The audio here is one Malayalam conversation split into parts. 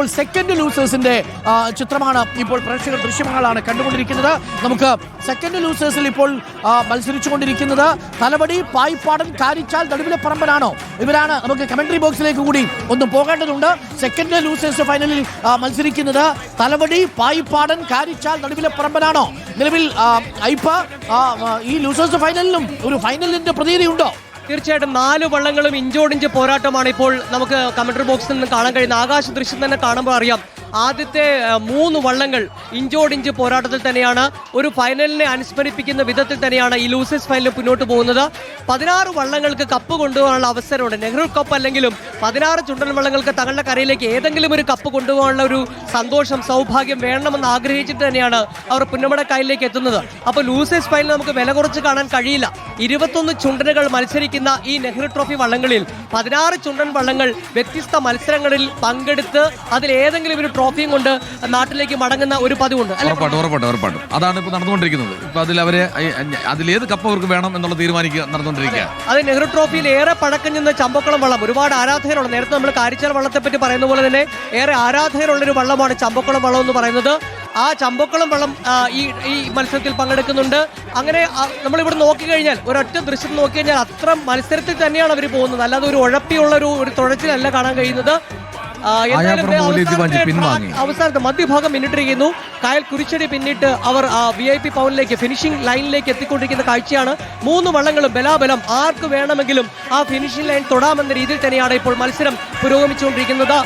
ഇപ്പോൾ സെക്കൻഡ് ലൂസേഴ്സിന്റെ ചിത്രമാണ് ഇപ്പോൾ പ്രേക്ഷകർ ദൃശ്യങ്ങളാണ് കണ്ടുകൊണ്ടിരിക്കുന്നത്. നമുക്ക് സെക്കൻഡ് ലൂസേഴ്സിൽ ഇപ്പോൾ മത്സരിച്ചുകൊണ്ടിരിക്കുന്നത്. തലപടി പായ്പാടൻ കാരിച്ചാൽ നടുവിലെ പറമ്പനാണോ? ഇവരാണ് നമുക്ക് കമന്ററി ബോക്സിലേക്ക് കൂടി ഒന്ന് പോകേണ്ടതുണ്ട്. സെക്കൻഡ് ലൂസേഴ്സ് ഫൈനലിൽ മത്സരിക്കുന്നത് തലപടി പായ്പാടൻ കാരിച്ചാൽ നടുവിലെ പറമ്പനാണോ? നിലവിൽ ഐപ്പ ഈ ലൂസേഴ്സ് ഫൈനലിലും ഒരു ഫൈനലിന്റെ പ്രതീതിയുണ്ടോ? തീർച്ചയായിട്ടും നാല് വള്ളങ്ങളും ഇഞ്ചോടിഞ്ച് പോരാട്ടമാണ് ഇപ്പോൾ നമുക്ക് കമന്ററി ബോക്സിൽ നിന്ന് കാണാൻ കഴിയുന്ന ആകാശ ദൃശ്യം തന്നെ കാണുമ്പോൾ അറിയാം. ആദ്യത്തെ മൂന്ന് വള്ളങ്ങൾ ഇഞ്ചോടിഞ്ച് പോരാട്ടത്തിൽ തന്നെയാണ്. ഒരു ഫൈനലിനെ അനുസ്മരിപ്പിക്കുന്ന വിധത്തിൽ തന്നെയാണ് ഈ ലൂസേഴ്സ് ഫൈനലിൽ മുന്നോട്ട് പോകുന്നത്. പതിനാറ് വള്ളങ്ങൾക്ക് കപ്പ് കൊണ്ടുപോകാനുള്ള അവസരമുണ്ട്. നെഹ്റു കപ്പ് അല്ലെങ്കിലും പതിനാറ് ചുണ്ടൻ വള്ളങ്ങൾക്ക് തങ്ങളുടെ കരയിലേക്ക് ഏതെങ്കിലും ഒരു കപ്പ് കൊണ്ടുപോകാനുള്ള ഒരു സന്തോഷം സൗഭാഗ്യം വേണമെന്ന് ആഗ്രഹിച്ചിട്ട് തന്നെയാണ് അവർ പുന്നമട കായലിലേക്ക് എത്തുന്നത്. അപ്പോൾ ലൂസേഴ്സ് ഫൈനൽ നമുക്ക് വില കുറച്ച് കാണാൻ കഴിയില്ല. ഇരുപത്തൊന്ന് ചുണ്ടനുകൾ മത്സരിക്കുന്ന ഈ നെഹ്റു ട്രോഫി വള്ളങ്ങളിൽ പതിനാറ് ചുണ്ടൻ വള്ളങ്ങൾ വ്യത്യസ്ത മത്സരങ്ങളിൽ പങ്കെടുത്ത് അതിൽ ഏതെങ്കിലും ഒരു ട്രോഫിയും കൊണ്ട് നാട്ടിലേക്ക് മടങ്ങുന്ന ഒരു പതിവുണ്ട്. ഉറപ്പാണ് ഉറപ്പാണ് ഉറപ്പാണ് അതാണ് ഇപ്പൊ നടന്നുകൊണ്ടിരിക്കുന്നത്. ഇപ്പൊ അതിൽ അവരെ അതിലേത് കപ്പ് അവർക്ക് വേണം എന്നുള്ള തീരുമാനിക്കുക നടന്നുകൊണ്ടിരിക്കുക. അത്. നെഹ്റു ട്രോഫിയിൽ ഏറെ പഴക്കം ചെന്ന ചമ്പക്കുളം വള്ളം. ഒരുപാട് ആരാധകരുണ്ട്. നേരത്തെ നമ്മൾ കാരിച്ചൽ വള്ളത്തെ പറ്റി പറയുന്ന പോലെ തന്നെ ഏറെ ആരാധകരുള്ള ഒരു വള്ളമാണ് ചമ്പക്കുളം വള്ളം എന്ന് പറയുന്നത്. ആ ചമ്പക്കുളം വള്ളം ഈ ഈ മത്സരത്തിൽ പങ്കെടുക്കുന്നുണ്ട്. അങ്ങനെ നമ്മളിവിടെ നോക്കിക്കഴിഞ്ഞാൽ ഒരൊറ്റ ദൃശ്യം നോക്കി കഴിഞ്ഞാൽ അത്ര മത്സരത്തിൽ തന്നെയാണ് അവർ പോകുന്നത്. അല്ലാതെ ഒരു ഉഴപ്പിയുള്ള ഒരു ഒരു തുഴച്ചിലല്ല കാണാൻ കഴിയുന്നത്. അവസാനത്തെ മധ്യഭാഗം പിന്നിട്ടിരിക്കുന്നു കായൽ കുരിച്ചടി പിന്നിട്ട് അവർ വി ഐ പി പൗണിലേക്ക് ഫിനിഷിംഗ് ലൈനിലേക്ക് എത്തിക്കൊണ്ടിരിക്കുന്ന കാഴ്ചയാണ്. മൂന്ന് വള്ളങ്ങളും ബലാബലം. ആർക്ക് വേണമെങ്കിലും ആ ഫിനിഷിംഗ് ലൈൻ തൊടാമെന്ന രീതിയിൽ തന്നെയാണ് ഇപ്പോൾ മത്സരം പുരോഗമിച്ചുകൊണ്ടിരിക്കുന്നത്.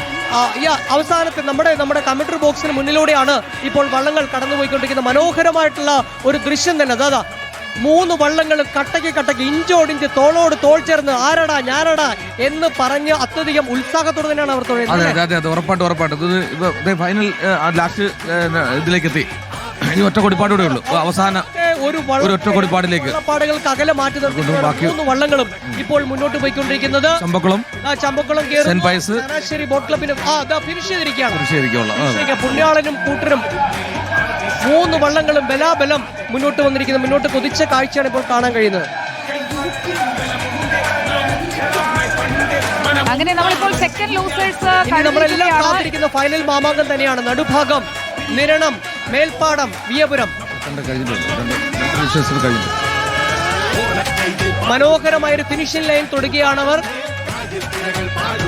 അവസാനത്തെ നമ്മുടെ നമ്മുടെ കമ്പ്യൂട്ടർ ബോക്സിന് മുന്നിലൂടെയാണ് ഇപ്പോൾ വള്ളങ്ങൾ കടന്നുപോയിക്കൊണ്ടിരിക്കുന്ന മനോഹരമായിട്ടുള്ള ഒരു ദൃശ്യം തന്നെ. അതാ മൂന്ന് വള്ളങ്ങളും കട്ടയ്ക്ക് കട്ടയ്ക്ക് ഇഞ്ചോടിഞ്ച് തോളോട് തോൾ ചേർന്ന് ആരടാ ഞാനടാ എന്ന് പറഞ്ഞ് അത്യധികം ഉത്സാഹത്തോടെ തന്നെയാണ് അവർ അതെ ഉറപ്പായിട്ട് അതെ അതെ അതെ ഉറപ്പായിട്ടും ഉറപ്പായിട്ടും. ഇത് ഇപ്പൊ ഫൈനൽ ലാസ്റ്റ് ഇതിലേക്ക് എത്തി ഇനി ഒറ്റ കൊടിപ്പാടൂടെ ഉള്ളൂ. അവസാന ഒരു വള്ളം- ഒരു ഒറ്റ കൊടിപ്പാടിലേക്ക്. വള്ളപ്പാടുകൾക്ക് അകലെ മാറ്റി നിർത്തിക്കൊണ്ടാണ് ബാക്കി- മൂന്ന് വള്ളങ്ങളും ഇപ്പോൾ മുന്നോട്ട് പോയിക്കൊണ്ടിരിക്കുന്നത്. ചമ്പക്കുളം. ആ Champakulam saint Pius. Changanassery boat ക്ലബിനും ആ ഫിനിഷ് ചെയ്തിരിക്കുകയാണ്. ശരിക്കുള്ള പുണ്യാളനും കൂട്ടരും മൂന്ന് വള്ളങ്ങളും ബലാബലം മുന്നോട്ട് വന്നിരിക്കുന്നു. മുന്നോട്ട് കുതിച്ച കാഴ്ചയാണ് ഇപ്പോൾ കാണാൻ കഴിയുന്നത്. അങ്ങനെ നമ്മളിപ്പോൾ സെക്കൻഡ് ലൂസേഴ്സ് നമ്മളെല്ലാം കാത്തിരിക്കുന്ന ഫൈനൽ മാമാങ്കം തന്നെയാണ്. നടുഭാഗം നിരണം മേൽപ്പാടം വിയപുരം. മനോഹരമായ ഒരു ഫിനിഷിംഗ് ലൈൻ തുടങ്ങിയാണവർ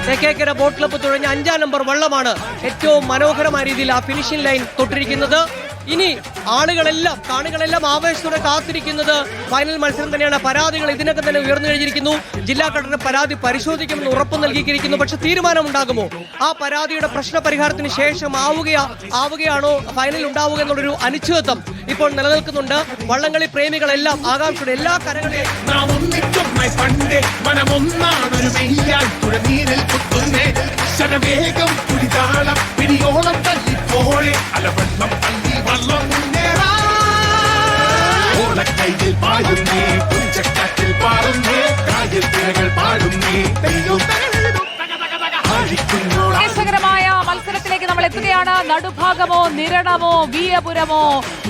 തെക്കേക്കര ബോട്ട് ക്ലബ്ബ് തുഴഞ്ഞ അഞ്ചാം നമ്പർ വള്ളമാണ് ഏറ്റവും മനോഹരമായ രീതിയിൽ ആ ഫിനിഷിംഗ് ലൈൻ തൊട്ടിരിക്കുന്നത്. ഇനി ആളുകളെല്ലാം കാണികളെല്ലാം ആവേശത്തോടെ കാത്തിരിക്കുന്നത് ഫൈനൽ മത്സരം തന്നെയാണ്. പരാതികൾ ഇതിനൊക്കെ തന്നെ ഉയർന്നു കഴിഞ്ഞിരിക്കുന്നു. ജില്ലാ കളക്ടർ പരാതി പരിശോധിക്കുമെന്ന് ഉറപ്പ് നൽകിയിരിക്കുന്നു. പക്ഷെ തീരുമാനമുണ്ടാകുമോ? ആ പരാതിയുടെ പ്രശ്ന പരിഹാരത്തിന് ശേഷം ആവുകയാ ആവുകയാണോ? ഫൈനൽ ഉണ്ടാവുക എന്നുള്ളൊരു അനിശ്ചിതത്വം ഇപ്പോൾ നിലനിൽക്കുന്നുണ്ട്. വള്ളംകളി പ്രേമികളെല്ലാം ആകാംക്ഷയുടെ എല്ലാ കരകളെയും നടുഭാഗമോ നിരണമോ വീയപുരമോ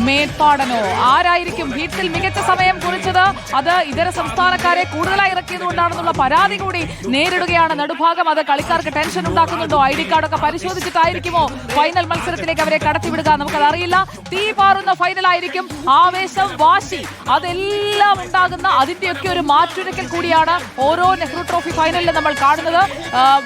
മേൽപ്പാടനോ ആരായിരിക്കും വീട്ടിൽ മികച്ച സമയം കുറിച്ചത്? അത് ഇതര സംസ്ഥാനക്കാരെ കൂടുതലായി ഇറക്കിയത് കൊണ്ടാണെന്നുള്ള പരാതി കൂടി നേരിടുകയാണ്. നടുഭാഗം അത് കളിക്കാർക്ക് ടെൻഷൻ ഉണ്ടാക്കുന്നുണ്ടോ? ഐ ഡി കാർഡൊക്കെ പരിശോധിച്ചിട്ടായിരിക്കുമോ? ഫൈനൽ മത്സരത്തിലേക്ക് അവരെ കടത്തിവിടുക? നമുക്കത് അറിയില്ല തീ പാറുന്ന ഫൈനൽ ആയിരിക്കും. ആവേശം വാശി അതെല്ലാം ഉണ്ടാകുന്ന അതിന്റെയൊക്കെ ഒരു മാറ്റുരക്കൽ കൂടിയാണ് ഓരോ നെഹ്റു ട്രോഫി ഫൈനലിലും നമ്മൾ കാണുന്നത്.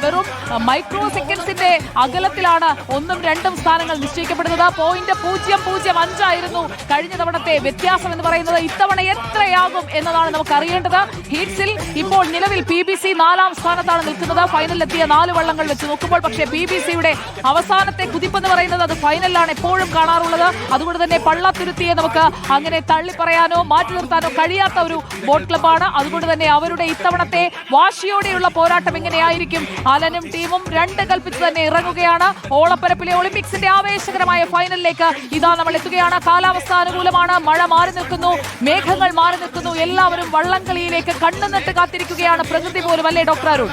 വെറും മൈക്രോ സെക്കൻഡ്സിന്റെ അകലത്തിലാണ് ഒന്നും രണ്ടും സ്ഥാനങ്ങൾ നിശ്ചയിക്കപ്പെടുന്നത്. പോയിന്റ് പൂജ്യം പൂജ്യം അഞ്ചായിരുന്നു. കഴിഞ്ഞ തവണത്തെ വ്യത്യാസം എന്ന് പറയുന്നത് ഇത്തവണ എത്രയാകും എന്നതാണ് നമുക്ക് അറിയേണ്ടത് ഹീറ്റ്സിൽ ഇപ്പോൾ നിലവിൽ പി ബി സി നാലാം സ്ഥാനത്താണ് നിൽക്കുന്നത്. ഫൈനലിലെത്തിയ നാല് വള്ളങ്ങൾ വെച്ച് നോക്കുമ്പോൾ പക്ഷേ പി ബി സിയുടെ അവസാനത്തെ കുതിപ്പെന്ന് പറയുന്നത് അത് ഫൈനലിലാണ് എപ്പോഴും കാണാറുള്ളത്. അതുകൊണ്ട് തന്നെ പള്ളത്തുരുത്തിയെ നമുക്ക് അങ്ങനെ തള്ളിപ്പറയാനോ മാറ്റി നിർത്താനോ കഴിയാത്ത ഒരു ബോട്ട് ക്ലബ്ബാണ്. അതുകൊണ്ട് തന്നെ അവരുടെ ഇത്തവണത്തെ വാശിയോടെയുള്ള പോരാട്ടം എങ്ങനെയായിരിക്കും അലനും ടീമും രണ്ട് കൽപ്പിച്ച് തന്നെ ഇറങ്ങുകയാണ്. ഓളപ്പരപ്പിലെ ഒളിമ്പിക്സിന്റെ ആവേശകരമായ ഫൈനലിലേക്ക് ഇതാ നമ്മൾ എത്തുകയാണ്. കാലാവസ്ഥ അനുകൂലമാണ്. മഴ മാറി നിൽക്കുന്നു. മേഘങ്ങൾ മാറി നിൽക്കുന്നു. എല്ലാവരും വള്ളംകളിയിലേക്ക് കണ്ണുനട്ട് കാത്തിരിക്കുകയാണ്. പ്രകൃതി പോലും അല്ലേ ഡോക്ടർ അരുൺ?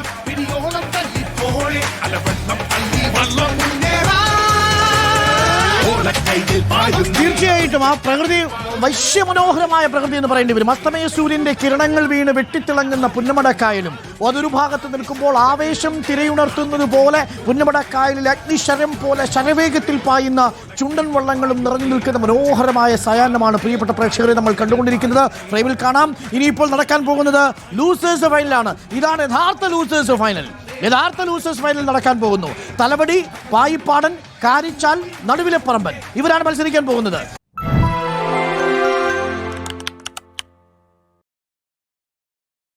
തീർച്ചയായിട്ടും ആ പ്രകൃതി വശ്യമനോഹരമായ പ്രകൃതി എന്ന് പറയേണ്ടി വരും. അസ്തമയ സൂര്യന്റെ കിരണങ്ങൾ വീണ് വെട്ടിത്തിളങ്ങുന്ന പുന്നമടക്കായലും. അതൊരു ഭാഗത്ത് നിൽക്കുമ്പോൾ ആവേശം തിരയുണർത്തുന്നത് പോലെ പുന്നമടക്കായലിൽ അഗ്നിശരം പോലെ ശരവേഗത്തിൽ പായുന്ന ചുണ്ടൻ വള്ളങ്ങളും നിറഞ്ഞു നിൽക്കുന്ന മനോഹരമായ സയാനമാണ് പ്രിയപ്പെട്ട പ്രേക്ഷകരെ നമ്മൾ കണ്ടുകൊണ്ടിരിക്കുന്നത്. ഫ്രെയിമിൽ കാണാം. ഇനിയിപ്പോൾ നടക്കാൻ പോകുന്നത് ലൂസേഴ്സ് ഫൈനലാണ് ഇതാണ് യഥാർത്ഥ ലൂസേഴ്സ് ഫൈനൽ യഥാർത്ഥ ലൂസേഴ്സ് ഫൈനൽ നടക്കാൻ പോകുന്നു. തലപടി പായിപ്പാടൻ കാരിച്ചാൽ നടുവിലെ പറമ്പൻ. ഇവരാണ് മത്സരിക്കാൻ പോകുന്നത്.